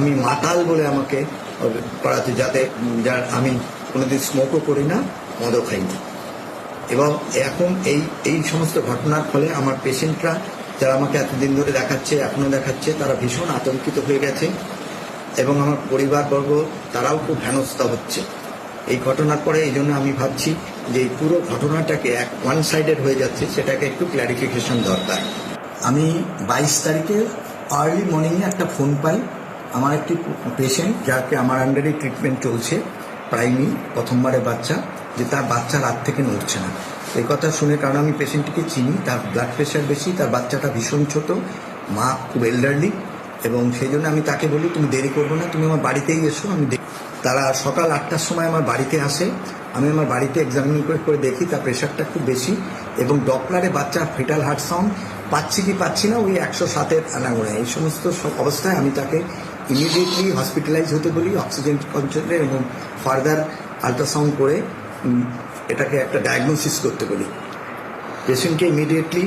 আমি মাতাল বলে আমাকে করাতে যাতে যার আমি কোনোদিন স্মোকও করি না, মদও খাই না। এবং এখন এই এই সমস্ত ঘটনার ফলে আমার পেশেন্টরা যারা আমাকে এতদিন ধরে দেখাচ্ছে, এখনও দেখাচ্ছে, তারা ভীষণ আতঙ্কিত হয়ে গেছে এবং আমার পরিবারবর্গ, তারাও খুব হেনস্থা হচ্ছে। এই ঘটনার পরে এই জন্য আমি ভাবছি যে এই পুরো ঘটনাটাকে এক ওয়ান সাইডেড হয়ে যাচ্ছে, সেটাকে একটু ক্ল্যারিফিকেশন দরকার। আমি বাইশ তারিখে আর্লি মর্নিংয়ে একটা ফোন পাই। আমার একটি পেশেন্ট যাকে আমার আন্ডারে ট্রিটমেন্ট চলছে প্রাইমি প্রথমবারের বাচ্চা, যে তার বাচ্চা রাত থেকে নড়ছে না। এই কথা শুনে কারণ আমি পেশেন্টটিকে চিনি, তার ব্লাড প্রেশার বেশি, তার বাচ্চাটা ভীষণ ছোট, মা খুব এল্ডারলি এবং সেই জন্য আমি তাকে বলি, তুমি দেরি করব না, তুমি আমার বাড়িতেই এসো, আমি দেখ- তারা সকাল আটটার সময় আমার বাড়িতে আসে, আমি আমার বাড়িতে এক্সামিন করে করে দেখি, তার প্রেশারটা খুব বেশি এবং ডপলারে বাচ্চার ফিটাল হার্ট সাউন্ড পাচ্ছি কি পাচ্ছি না, ওই একশো সাতের আনাগোড়ায় এই সমস্ত অবস্থায় আমি তাকে ইমিডিয়েটলি হসপিটালাইজ হতে বলি অক্সিজেন কনসেন্ট্রেট এবং ফার্দার আল্ট্রাসাউন্ড করে এটাকে একটা ডায়াগনোসিস করতে বলি। পেশেন্টকে ইমিডিয়েটলি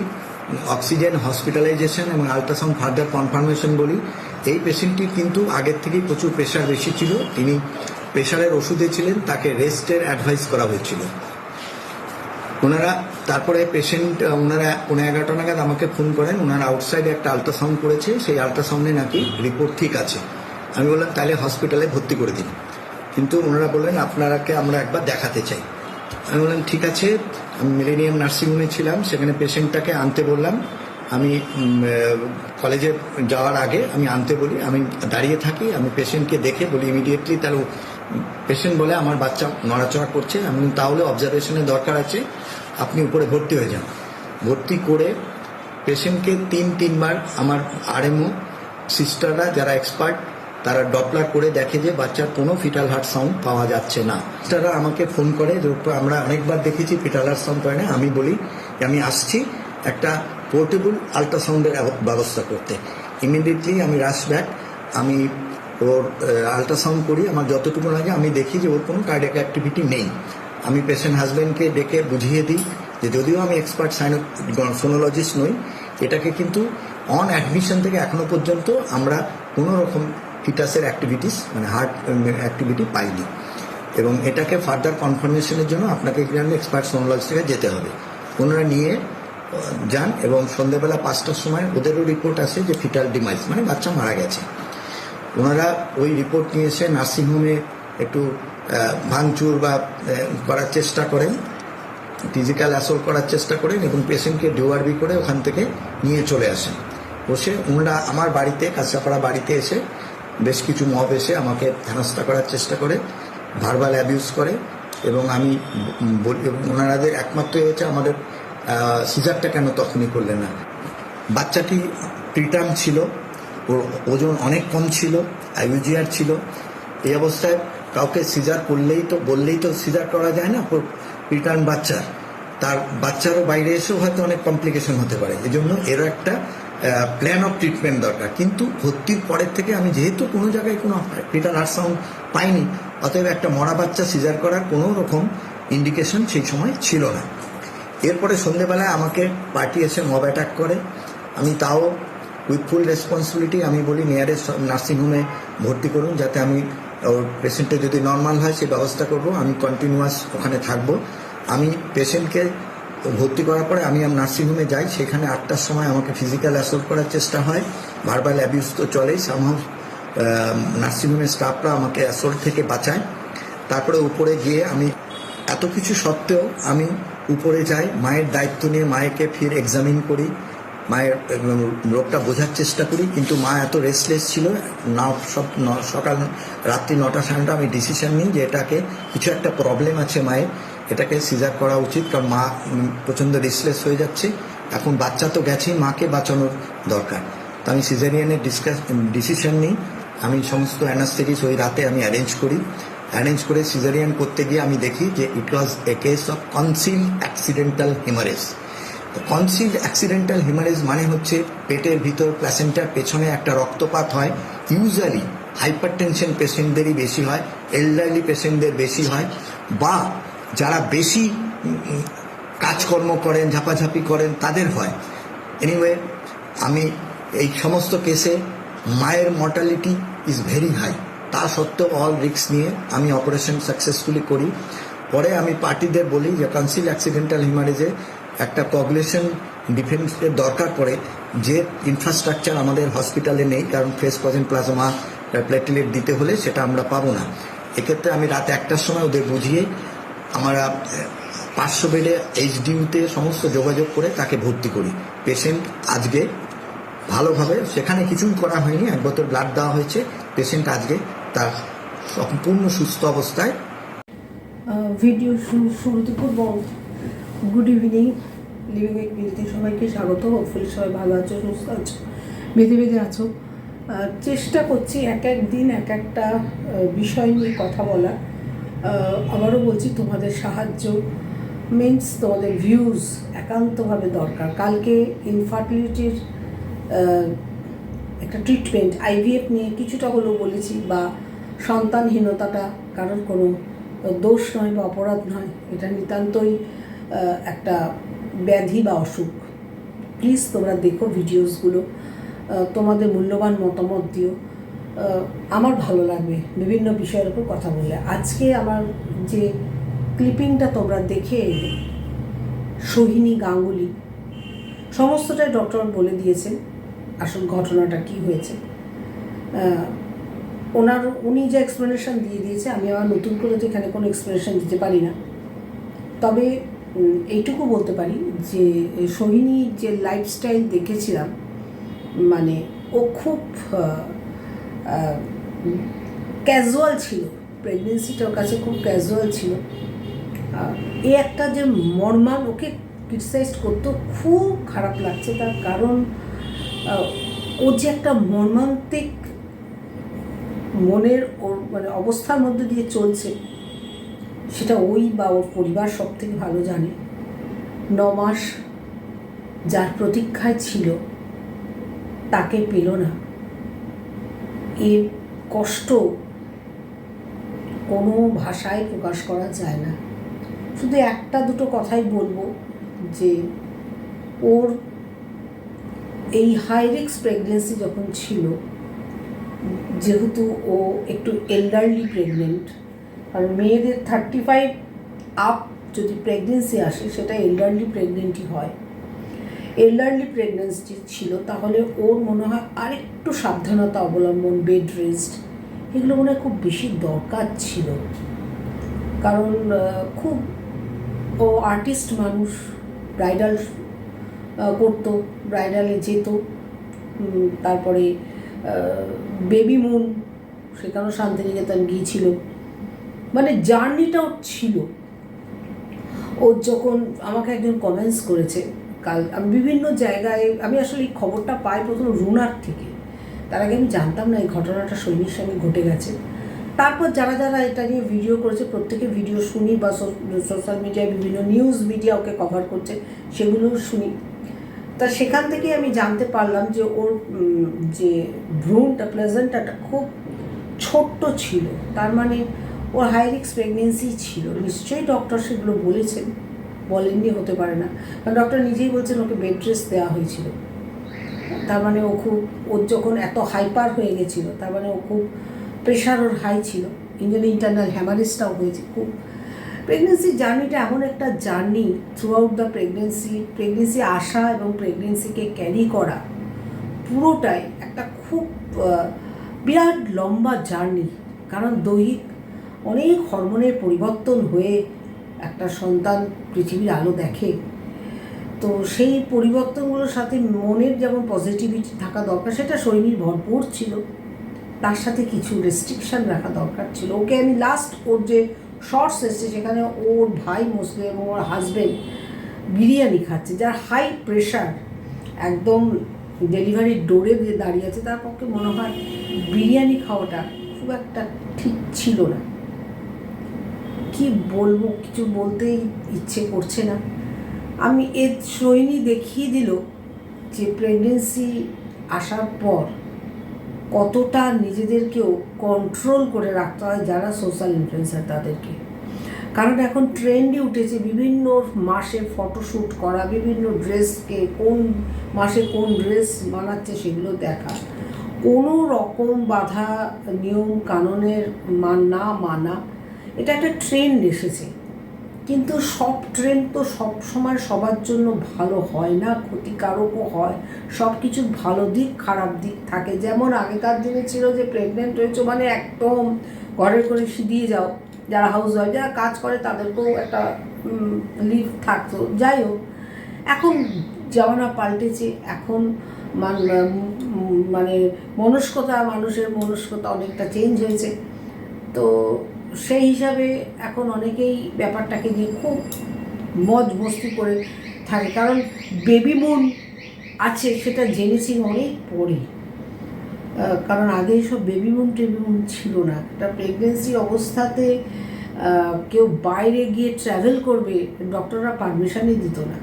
অক্সিজেন হসপিটালাইজেশন এবং আলট্রাসাউন্ড ফার্দার কনফার্মেশন বলি। এই পেশেন্টটির কিন্তু আগের থেকেই প্রচুর প্রেশার বেশি ছিল। তিনি প্রেশারের ওষুধে ছিলেন, তাকে রেস্টের অ্যাডভাইস করা হয়েছিল। ওনারা তারপরে পেশেন্ট ওনারা পনেরো এগারোটা নাগাদ আমাকে ফোন করেন। ওনারা আউটসাইডে একটা আল্ট্রাসাউন্ড করেছে। সেই আল্ট্রাসাউন্ডে নাকি রিপোর্ট ঠিক আছে। আমি বললাম, তাহলে হসপিটালে ভর্তি করে দিন। কিন্তু ওনারা বললেন, আপনারাকে আমরা একবার দেখাতে চাই। আমি বললাম, ঠিক আছে। আমি মিলেনিয়াম নার্সিংহোমে ছিলাম। সেখানে পেশেন্টটাকে আনতে বললাম, আমি কলেজে যাওয়ার আগে আমি আনতে বলি। আমি দাঁড়িয়ে থাকি। আমি পেশেন্টকে দেখে বলি ইমিডিয়েটলি তার পেশেন্ট বলে আমার বাচ্চা নড়াচড়া করছে, আমি তাহলে অবজারভেশনের দরকার আছে, আপনি উপরে ভর্তি হয়ে যান। ভর্তি করে পেশেন্টকে তিন, তিনবার আমার আরএমও সিস্টাররা যারা এক্সপার্ট তারা ডপলার করে দেখে যে বাচ্চার কোনো ফিটাল হার্ট সাউন্ড পাওয়া যাচ্ছে না। তারা আমাকে ফোন করে আমরা অনেকবার দেখেছি ফিটাল হার্ট সাউন্ড পায় না, আমি বলি, আমি আসছি একটা পোর্টেবল আলট্রাসাউন্ডের ব্যবস্থা করতে। ইমিডিয়েটলি আমি রাশ ব্যাক আমি ওর আলট্রাসাউন্ড করি, আমার যতটুকু লাগে আমি দেখি যে ওর কোনো কার্ডিয়াক অ্যাক্টিভিটি নেই। আমি পেশেন্ট হাজব্যান্ডকে ডেকে বুঝিয়ে দিই যে যদিও আমি এক্সপার্ট সাইনো সোনোলজিস্ট নই, এটাকে কিন্তু অন অ্যাডমিশন থেকে এখনও পর্যন্ত আমরা কোনো রকম ফিটাসের অ্যাক্টিভিটিস মানে হার্ট অ্যাক্টিভিটি পাইনি। এবং এটাকে ফার্দার কনফার্মেশনের জন্য আপনাকে এখানে এক্সপার্ট সোনোলজিস্ট থেকে যেতে হবে। ওনারা নিয়ে যান এবং সন্ধ্যেবেলা পাঁচটার সময় ওদেরও রিপোর্ট আসে যে ফিটাল ডিমাইস মানে বাচ্চা মারা গেছে। ওনারা ওই রিপোর্ট নিয়ে এসে নার্সিংহোমে একটু ভাঙচুর বা করার চেষ্টা করেন ফিজিক্যাল অ্যাসল্ট করার চেষ্টা করেন এবং পেশেন্টকে ডিওআরবি করে ওখান থেকে নিয়ে চলে আসেন। বসে ওনারা আমার বাড়িতে, কাঁচাপাড়া বাড়িতে এসে বেশ কিছু মব এসে আমাকে হেনস্থা করার চেষ্টা করে ভার্বাল অ্যাবিউজ করে এবং আমি ওনারাদের একমাত্র এ হচ্ছে আমাদের সিজারটা কেন তখনই করলেন না। বাচ্চাটি প্রিটার্ম ছিল ওর ওজন অনেক কম ছিল আইউজিআর ছিল। এই অবস্থায় কাউকে সিজার করলেই তো, বললেই তো সিজার করা যায় না রিটার্ন বাচ্চা তার বাচ্চারও বাইরে এসেও হয়তো অনেক কমপ্লিকেশন হতে পারে। এই জন্য এরও একটা প্ল্যান অফ ট্রিটমেন্ট দরকার। কিন্তু ভর্তির পরের থেকে আমি যেহেতু কোনো জায়গায় কোনো প্রিটার হার্ট সাউন্ড পাইনি, অতএব একটা মরা বাচ্চা সিজার করার কোনো রকম ইন্ডিকেশন সেই সময় ছিল না। এরপরে সন্ধেবেলায় আমাকে পার্টি এসে মব অ্যাটাক করে। আমি তাও উইথ ফুল রেসপন্সিবিলিটি আমি বলি নিয়ারেস্ট নার্সিংহোমে ভর্তি করুন, যাতে আমি ওর পেশেন্টের যদি নর্মাল হয় সেই ব্যবস্থা করব। আমি কন্টিনিউয়াস ওখানে থাকব। আমি পেশেন্টকে ভর্তি করার পরে আমি আমার নার্সিংহোমে যাই, সেখানে আটটার সময় আমাকে ফিজিক্যাল অ্যাসল্ট করার চেষ্টা হয়। ভার্বাল অ্যাবিউজ তো চলেই সামহাও নার্সিংহোমের স্টাফরা আমাকে অ্যাসল্ট থেকে বাঁচায়। তারপরে উপরে গিয়ে আমি এত কিছু সত্ত্বেও আমি উপরে যাই, মায়ের দায়িত্ব নিয়ে মায়েকে ফির এক্সামিন করি। মায়ের রোগটা বোঝার চেষ্টা করি, কিন্তু মা এত রেস্টলেস ছিল, না, সব সকাল রাত্রি নটা, সাড়ে আমি ডিসিশন নিই যে এটাকে, কিছু একটা প্রবলেম আছে মায়ের, এটাকে সিজার করা উচিত, কারণ মা প্রচণ্ড রেস্টলেস হয়ে যাচ্ছে। এখন বাচ্চা তো গেছেই মাকে বাঁচানোর দরকার। তো আমি সিজারিয়ানের ডিসকাস ডিসিশন নিই। আমি সমস্ত অ্যানাস্থেটিস ওই রাতে আমি অ্যারেঞ্জ করি। অ্যারেঞ্জ করে সিজারিয়ান করতে গিয়ে আমি দেখি যে it was a case of conceal accidental haemorrhage concealed accidental haemorrhage মানে হচ্ছে পেটের ভিতর প্ল্যাসেন্টার পেছনে একটা রক্তপাত হয়। ইউজুয়ালি হাইপার টেনশন পেশেন্টদেরই বেশি হয় এল্ডারলি পেশেন্টদের বেশি হয় বা যারা বেশি কাজকর্ম করেন, ঝাপাঝাপি করেন, তাদের হয়। এনিওয়ে আমি এই সমস্ত কেসে মায়ের মর্টালিটি ইজ ভেরি হাই তা সত্ত্বেও অল রিস্ক নিয়ে আমি অপারেশন সাকসেসফুলি করি। পরে আমি পার্টিদের বলি যে কনসিল অ্যাক্সিডেন্টাল হিমারেজে একটা কগলেশন ডিফেন্সের দরকার পড়ে যে ইনফ্রাস্ট্রাকচার আমাদের হসপিটালে নেই, কারণ ফেস পজেন্ট প্লাজমা প্লেটলেট দিতে হলে সেটা আমরা পাবো না। এক্ষেত্রে আমি রাত একটার সময় ওদের বুঝিয়ে আমরা পাঁচশো বেডে এইচডিউতে সমস্ত যোগাযোগ করে তাকে ভর্তি করি। পেশেন্ট আজকে ভালোভাবে, সেখানে কিছুই করা হয়নি, এক বোতল ব্লাড দেওয়া হয়েছে পেশেন্ট আজকে তার সম্পূর্ণ সুস্থ অবস্থায় ভিডিও শুরুতে করব গুড ইভিনিং লিভিং উইথ বিলতে সবাইকে স্বাগত। হোপফুলি সবাই ভালো আছো, সুস্থ আছো বেঁধে বেঁধে আছো চেষ্টা করছি এক এক দিন, এক একটা বিষয় নিয়ে কথা বলা। আবারও বলছি তোমাদের সাহায্য। মিনস তোমাদের ভিউজ একান্তভাবে দরকার। কালকে ইনফার্টিলিটির একটা ট্রিটমেন্ট আইভিএফ নিয়ে কিছুটা হলেও বলেছি বা সন্তানহীনতাটা কারোর কোনো দোষ নয় বা অপরাধ নয়, এটা নিতান্তই একটা ব্যাধি বা অসুখ। প্লিজ তোমরা দেখো ভিডিওসগুলো তোমাদের মূল্যবান মতামত দিও। আমার ভালো লাগবে বিভিন্ন বিষয়ের উপর কথা বললে। আজকে আমার যে ক্লিপিংটা তোমরা দেখে এলে, সোহিনী গাঙ্গুলি, সমস্তটাই ডক্টর বলে দিয়েছেন আসল ঘটনাটা কি হয়েছে। ওনার, উনি যে এক্সপ্লেনেশন দিয়ে দিয়েছে, আমি আবার নতুন করে তো এখানে কোনো এক্সপ্লেনেশন দিতে পারি না। তবে এইটুকু বলতে পারি যে সোহিনীর যে লাইফস্টাইল দেখেছিলাম মানে ও খুব ক্যাজুয়াল ছিল। প্রেগনেন্সিটার কাছে খুব ক্যাজুয়াল ছিল। এ একটা যে মর্মান ওকে ক্রিটিসাইজ করতো খুব খারাপ লাগছে। তার কারণ ও যে একটা মর্মান্তিক মনের ওর মানে অবস্থার মধ্যে দিয়ে চলছে সেটা ওই বা ওর পরিবার সব থেকে ভালো জানে। ন মাস যার প্রতীক্ষায় ছিল, তাকে পেল না। এর কষ্ট কোনো ভাষায় প্রকাশ করা যায় না। শুধু একটা দুটো কথাই বলব যে, ওর এই হাই রিক্স প্রেগনেন্সি যখন ছিল, যেহেতু ও একটু এল্ডারলি প্রেগনেন্ট আর মেয়েদের থার্টি ফাইভ আপ যদি প্রেগনেন্সি আসে, সেটা এল্ডারলি প্রেগনেন্টই হয়। এল্ডারলি প্রেগনেন্সি ছিল, তাহলে ওর মনে হয় আরেকটু সাবধানতা অবলম্বন বেড রেস্ট এগুলো মনে হয় খুব বেশি দরকার ছিল। কারণ খুব, ও আর্টিস্ট মানুষ ব্রাইডাল করতো ব্রাইডালে যেত তারপরে বেবি মুন সেখানেও শান্তিনিকেতন গিয়েছিল। মানে জার্নিটা ওর ছিল। ও যখন আমাকে একজন কমেন্টস করেছে, কাল আমি বিভিন্ন জায়গায়, আমি আসলে এই খবরটা পাই প্রথম রুনার থেকে। তার আগে আমি জানতাম না এই ঘটনাটা সৈনির সঙ্গে ঘটে গেছে। তারপর যারা যারা এটা নিয়ে ভিডিও করেছে, প্রত্যেকে ভিডিও শুনি বা সোশ্যাল মিডিয়ায় বিভিন্ন নিউজ মিডিয়া ওকে কভার করছে সেগুলোও শুনি। তা সেখান থেকে আমি জানতে পারলাম যে ওর যে ভ্রূণটা প্লেজেন্টাটা খুব ছোট্ট ছিল। তার মানে ওর হাই রিক্স প্রেগনেন্সি ছিল। নিশ্চয়ই ডক্টর সেগুলো বলেছেন। বলেননি, হতে পারে না। কারণ ডক্টর নিজেই বলছেন ওকে বেড রেস্ট দেওয়া হয়েছিল। তার মানে ও খুব, ওর যখন এত হাইপার হয়ে গেছিল, তার মানে ও খুব প্রেশার ওর হাই ছিল। ইঞ্জনে ইন্টারনাল হ্যামারেজটাও হয়েছে খুব। প্রেগনেন্সি জার্নিটা এমন একটা journey throughout the pregnancy pregnancy আসা এবং প্রেগনেন্সিকে ক্যারি করা পুরোটাই একটা খুব বিরাট লম্বা জার্নি কারণ দৈহিক অনেক হরমোনের পরিবর্তন হয়ে একটা সন্তান পৃথিবীর আলো দেখে। তো সেই পরিবর্তনগুলোর সাথে মনের যেমন পজিটিভিটি থাকা দরকার, সেটা শরীর ভরপুর ছিল। তার সাথে কিছু রেস্ট্রিকশন রাখা দরকার ছিল। ওকে আমি লাস্ট ওর যে শর্টস এসছে সেখানে ওর ভাই মুসলিম, এবং ওর হাজবেন্ড বিরিয়ানি খাচ্ছে, যার হাই প্রেশার একদম ডেলিভারির ডোরে দিয়ে দাঁড়িয়ে আছে, তার পক্ষে মনে হয় বিরিয়ানি খাওয়াটা খুব একটা ঠিক ছিল না। কি বলব, কিছু বলতেই ইচ্ছে করছে না। আমি এর সৈনী দেখিয়ে দিল যে প্রেগনেন্সি আসার পর কতটা নিজেদেরকেও কন্ট্রোল করে রাখতে হয় যারা সোশ্যাল ইনফ্লুয়েন্সার তাদেরকে। কারণ এখন ট্রেন্ডই উঠেছে বিভিন্ন মাসে ফটোশ্যুট করা, বিভিন্ন ড্রেসকে কোন মাসে কোন ড্রেস বানাচ্ছে সেগুলো দেখা। কোনো রকম বাধা, নিয়ম, কানুনের মান না মানা এটা একটা ট্রেন্ড এসেছে। কিন্তু সব ট্রেন্ড তো সব সময় সবার জন্য ভালো হয় না, ক্ষতিকারকও হয়। সব কিছুর ভালো দিক, খারাপ দিক থাকে। যেমন আগেকার দিনে ছিল যে প্রেগনেন্ট হয়েছে মানে একদম ঘরের করে সিদিয়ে যাও। যারা হাউস ওয়াইফ যারা কাজ করে তাদেরকেও একটা লিভ থাকতো। যাই হোক, এখন জামানা পাল্টেছে। এখন মানে মনস্কতা, মানুষের মনস্কতা অনেকটা চেঞ্জ হয়েছে। তো সেই হিসাবে এখন অনেকেই ব্যাপারটাকে নিয়ে খুব মজ মস্তি করে থাকে। কারণ বেবি মুন আছে, সেটা জেনেছি অনেক পরে কারণ আগে সব বেবি মুন টেবি মুন ছিল না। একটা প্রেগনেন্সি অবস্থাতে কেউ বাইরে গিয়ে ট্রাভেল করবে ডক্টররা পারমিশনই দিত না।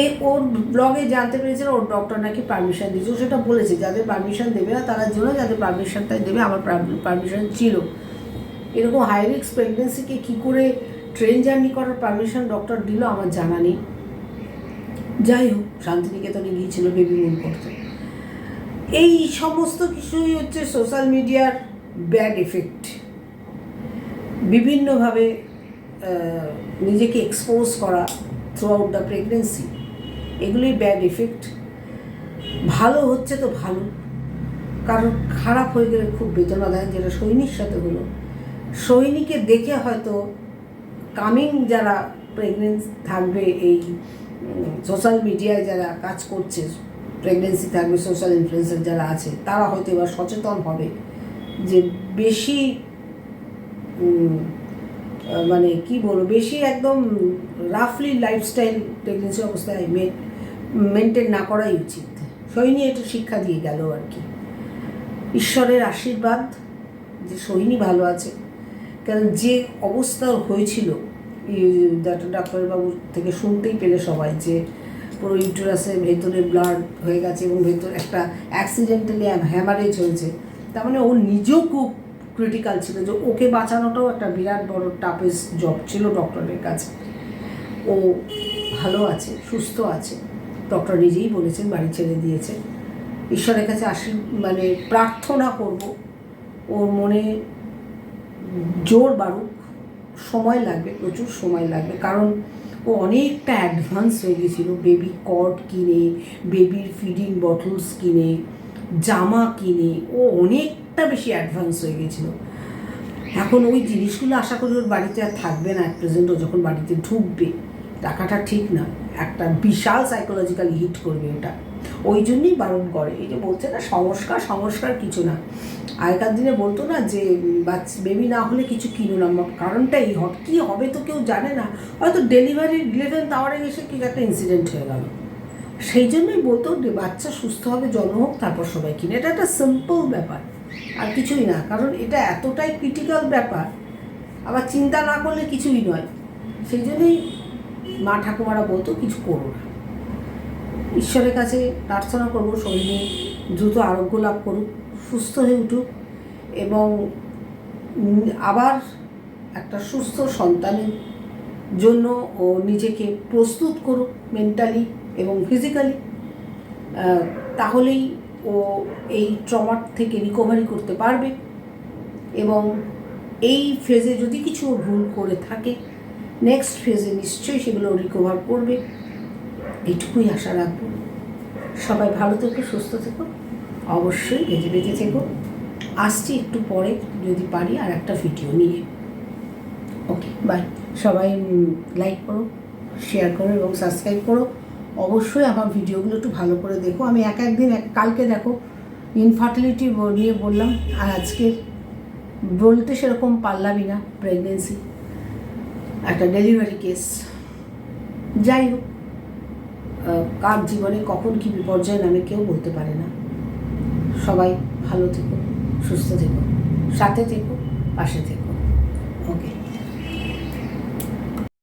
এই ওর ব্লগে জানতে পেরেছিল, ওর ডক্টর নাকি পারমিশন দিয়েছে সেটা বলেছে, যাদের পারমিশন দেবে না, তারা যেন যাদের পারমিশনটাই দেবে, আমার পারমিশন ছিল। এরকম হাই রিক্স প্রেগনেন্সিকে কী করে ট্রেন জার্নি করার পারমিশন ডক্টর দিল আমার জানা নেই। যাই হোক, শান্তিনিকেতনে গিয়েছিল বেবি মুন করতে। এই সমস্ত কিছুই হচ্ছে সোশ্যাল মিডিয়ার ব্যাড এফেক্ট বিভিন্নভাবে নিজেকে এক্সপোজ করা থ্রু আউট দ্য প্রেগনেন্সি এগুলোই ব্যাড এফেক্ট ভালো হচ্ছে তো ভালো, কারণ খারাপ হয়ে গেলে খুব বেদনা দেয়, যেটা সৈনিক সাথে হলো। সৈনিকে দেখে হয়তো কামিং যারা প্রেগনেন্ট থাকবে এই সোশ্যাল মিডিয়ায় যারা কাজ করছে প্রেগনেন্সি থাকবে সোশ্যাল ইনফ্লুয়েন্সার যারা আছে, তারা হয়তো এবার সচেতন হবে যে বেশি মানে কি বলব, বেশি একদম রাফলি লাইফস্টাইল প্রেগনেন্সি অবস্থায় মেনটেন না করাই উচিত। সৈনী একটু শিক্ষা দিয়ে গেল আর কি। ঈশ্বরের আশীর্বাদ, যে সৈনী ভালো আছে কারণ যে অবস্থা হয়েছিল ডাক্তারবাবু থেকে শুনতেই পেলে সবাই যে পুরো ইউটেরাসের ভেতরে ব্লাড হয়ে গেছে এবং ভেতর একটা অ্যাক্সিডেন্টালি হ্যামারেজ হয়েছে। তার মানে ও নিজেও খুব ক্রিটিক্যাল ছিল যে ওকে বাঁচানোটাও একটা বিরাট বড় টাফেস জব ছিল ডক্টরের কাছে। ও ভালো আছে, সুস্থ আছে। ডক্টর নিজেই বলেছেন, বাড়ি ছেড়ে দিয়েছে। ঈশ্বরের কাছে আসি মানে প্রার্থনা করব। ওর মনে জোর বাড়ুক, সময় লাগবে, প্রচুর সময় লাগবে। কারণ ও অনেকটা অ্যাডভান্স হয়ে গেছিল বেবি কট কিনে বেবির ফিডিং বটলস কিনে, জামা কিনে, ও অনেকটা বেশি অ্যাডভান্স হয়ে গেছিল এখন ওই জিনিসগুলো আশা করি ওর বাড়িতে আর থাকবে না অ্যাট প্রেজেন্ট ও যখন বাড়িতে ঢুকবে, টাকাটা ঠিক না। একটা বিশাল সাইকোলজিক্যাল হিট করবে ওটা। ওই জন্যই বারণ করে। এই যে বলছে না, সংস্কার সংস্কার কিছু না। আগেকার দিনে বলতো না যে, বাচ্চা বেবি না হলে কিছু কিনো না। কারণটা এই হট কী হবে তো কেউ জানে না। হয়তো ডেলিভারির ইলেভেন্থ আওয়ারে এসে কিছু একটা ইনসিডেন্ট হয়ে গেল। সেই জন্যই বলতো যে, বাচ্চা সুস্থ হবে, জন্ম হোক, তারপর সবাই কিনে। এটা একটা সিম্পল ব্যাপার, আর কিছুই না। কারণ এটা এতটাই ক্রিটিক্যাল ব্যাপার, আবার চিন্তা না করলে কিছুই নয়। সেই জন্যই মা ঠাকুমারা বলতো, কিছু করো না। ঈশ্বরের কাছে প্রার্থনা করব, শরীরে দ্রুত আরোগ্য লাভ করুক, সুস্থ হয়ে উঠুক এবং আবার একটা সুস্থ সন্তানের জন্য ও নিজেকে প্রস্তুত করুক মেন্টালি এবং ফিজিক্যালি তাহলেই ও এই ট্রমার থেকে রিকভারি করতে পারবে এবং এই ফেজে যদি কিছু ভুল করে থাকে নেক্সট ফেজে নিশ্চয়ই সেগুলো রিকভার করবে। এইটুকুই আশা রাখব। সবাই ভালো থেকো, সুস্থ থেকো। অবশ্যই বেঁচে বেঁচে থেকো। আসছি একটু পরে, যদি পারি, আর একটা ভিডিও নিয়ে। ওকে বাই সবাই লাইক করো শেয়ার করো এবং সাবস্ক্রাইব করো। অবশ্যই আমার ভিডিওগুলো একটু ভালো করে দেখো। আমি এক একদিন, এক, কালকে দেখো ইনফার্টিলিটি নিয়ে বললাম, আর আজকে বলতে সেরকম পারলামই না প্রেগনেন্সি একটা ডেলিভারি কেস যাই হোক। কার জীবনে কখন কি বিপর্যয় নামে কেউ বলতে পারে না। সবাই ভালো থেকো, সুস্থ থেকো, সাথে থেকো, পাশে থেকো।